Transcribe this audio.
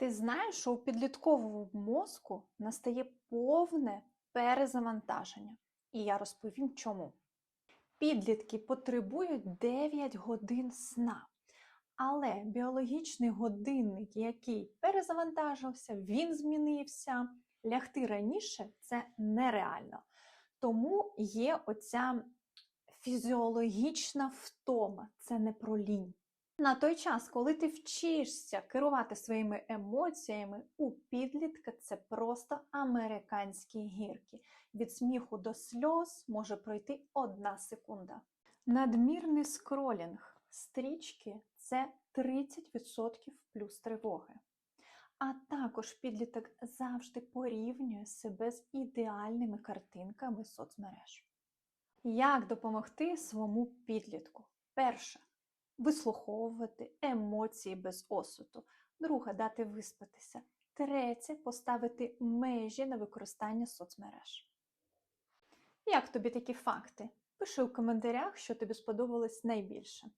Ти знаєш, що у підлітковому мозку настає повне перезавантаження. І я розповім чому. Підлітки потребують 9 годин сна. Але біологічний годинник, який перезавантажився, він змінився. Лягти раніше це нереально. Тому є оця фізіологічна втома, це не про лінь. На той час, коли ти вчишся керувати своїми емоціями, у підлітка це просто американські гірки. Від сміху до сльоз може пройти одна секунда. Надмірний скролінг стрічки це 30% плюс тривоги. А також підліток завжди порівнює себе з ідеальними картинками соцмереж. Як допомогти своєму підлітку? Перше вислуховувати емоції без осуду. Друге дати виспатися. Третє поставити межі на використання соцмереж. Як тобі такі факти? Пиши у коментарях, що тобі сподобалось найбільше.